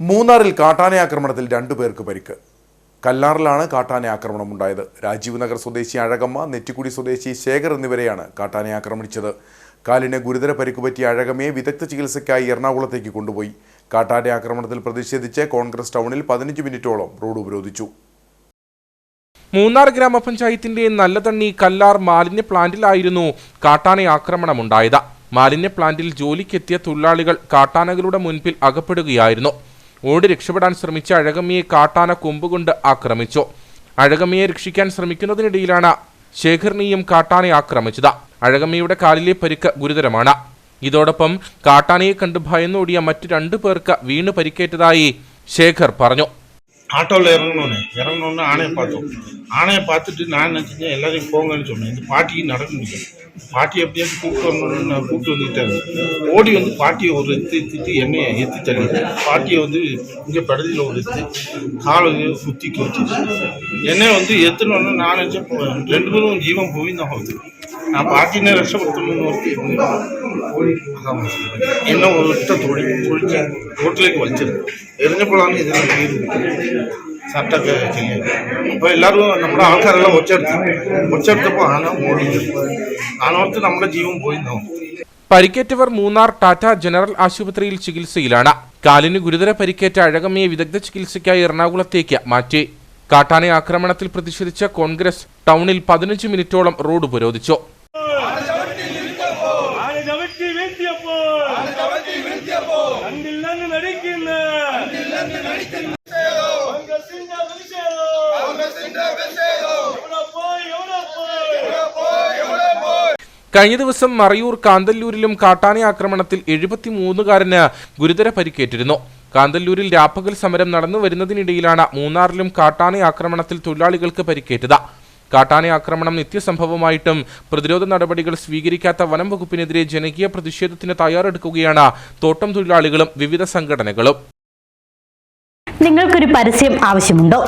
മൂന്നാറിൽ കാട്ടാന ആക്രമണത്തിൽ രണ്ടു പേർക്ക് പരിക്ക്. കല്ലാറിലാണ് കാട്ടാന ആക്രമണം ഉണ്ടായത്. രാജീവ് നഗർ സ്വദേശി അഴകമ്മ നെറ്റിക്കുടി സ്വദേശി ശേഖർ എന്നിവരെയാണ് കാട്ടാന ആക്രമിച്ചത്. കാലിന് ഗുരുതര പരിക്ക് പറ്റിയ അഴകമ്മയെ വിദഗ്ധ ചികിത്സയ്ക്കായി എറണാകുളത്തേക്ക് കൊണ്ടുപോയി. കാട്ടാന ആക്രമണത്തിൽ പ്രതിഷേധിച്ച് കോൺഗ്രസ് ടൗണിൽ പതിനഞ്ച് മിനിറ്റോളം റോഡ് ഉപരോധിച്ചു. മൂന്നാർ ഗ്രാമപഞ്ചായത്തിന്റെ നല്ലതണ്ണി കല്ലാർ മാലിന്യ പ്ലാന്റിലായിരുന്നു കാട്ടാന ആക്രമണമുണ്ടായത് മാലിന്യ പ്ലാന്റിൽ ജോലിക്കെത്തിയ തൊഴിലാളികൾ കാട്ടാനകളുടെ മുൻപിൽ അകപ്പെടുകയായിരുന്നു. ഓടി രക്ഷപ്പെടാൻ ശ്രമിച്ച അഴകമ്മയെ കാട്ടാന കൊമ്പുകൊണ്ട് ആക്രമിച്ചു. അഴകമ്മയെ രക്ഷിക്കാൻ ശ്രമിക്കുന്നതിനിടയിലാണ് ശേഖറിനെയും കാട്ടാനെ ആക്രമിച്ചത്. അഴകമ്മയുടെ കാലിലെ പരിക്ക് ഗുരുതരമാണ്. ഇതോടൊപ്പം കാട്ടാനയെ കണ്ട് ഭയന്നോടിയ മറ്റു രണ്ടു പേർക്ക് വീണ് പരിക്കേറ്റതായി ശേഖർ പറഞ്ഞു. ஆட்டோவில் இறங்கணுன்னு இறங்கணுன்னு ஆணையை பார்த்தோம். ஆணையை பார்த்துட்டு நான் நினச்சிங்க எல்லாரையும் போங்கன்னு சொன்னேன். இந்த பாட்டிக்கு நடக்க முடியல பாட்டி எப்படியாவது கூப்பிட்டு வரணும்னு நான் கூப்பிட்டு வந்துக்கிட்டாரு ஓடி வந்து பாட்டியை ஒரு எத்து எத்திட்டு என்னையை எத்தி தள்ளி பாட்டியை வந்து இங்கே படுதியில் ஒரு எத்து காலை குத்திக்கு வச்சுச்சு என்னையை வந்து எத்துனோன்னு நான் நினச்சேன். ரெண்டு பேரும் ஜீவன் போய் தான் வந்து ആ പാർട്ടിനെ രക്ഷപ്പെടുത്തണമെന്ന് ഓർത്തിരുന്നില്ല എന്നെ ഒറ്റ തൊഴിൽ തൊഴിച്ച് റോട്ടിലേക്ക് വലിച്ചത് എറിഞ്ഞപ്പോഴാണ് ഇതിനെ ചെയ്ത് ഷർട്ടൊക്കെ ചെയ്യുന്നത് അപ്പോൾ എല്ലാവരും നമ്മുടെ ആൾക്കാരെല്ലാം ഒച്ചെടുത്തു ഒച്ചെടുത്തപ്പോൾ ആണ് ഓടിച്ചു ആണോർത്ത് നമ്മുടെ ജീവൻ പോയി പരിക്കേറ്റവർ മൂന്നാർ ടാറ്റ ജനറൽ ആശുപത്രിയിൽ ചികിത്സയിലാണ്. കാലിന് ഗുരുതര പരിക്കേറ്റ അഴകമ്മയെ വിദഗ്ധ ചികിത്സയ്ക്കായി എറണാകുളത്തേക്ക് മാറ്റി. കാട്ടാനെ ആക്രമണത്തിൽ പ്രതിഷേധിച്ച കോൺഗ്രസ് ടൗണിൽ പതിനഞ്ച് മിനിറ്റോളം റോഡ് ഉപരോധിച്ചു കഴിഞ്ഞ ദിവസം മറയൂർ കാന്തല്ലൂരിലും കാട്ടാന ആക്രമണത്തിൽ എഴുപത്തിമൂന്നുകാരന് ഗുരുതര പരിക്കേറ്റിരുന്നു. കാന്തല്ലൂരിൽ രാപ്പകൽ സമരം നടന്നു വരുന്നതിനിടയിലാണ് മൂന്നാറിലും കാട്ടാന ആക്രമണത്തിൽ തൊഴിലാളികൾക്ക് പരിക്കേറ്റത്. കാട്ടാന ആക്രമണം നിത്യസംഭവമായിട്ടും പ്രതിരോധ നടപടികൾ സ്വീകരിക്കാത്ത വനം വകുപ്പിനെതിരെ ജനകീയ പ്രതിഷേധത്തിന് തയ്യാറെടുക്കുകയാണ് തോട്ടം തൊഴിലാളികളും വിവിധ സംഘടനകളും. നിങ്ങൾക്കൊരു പരസ്യം ആവശ്യമുണ്ടോ?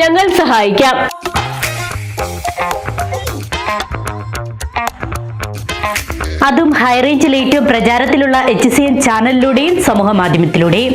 ഞങ്ങൾ സഹായിക്കാം. അതും ഹൈറേഞ്ചിൽ ഏറ്റവും പ്രചാരത്തിലുള്ള എച്ച് സി എൻ ചാനലിലൂടെയും സമൂഹ മാധ്യമത്തിലൂടെയും.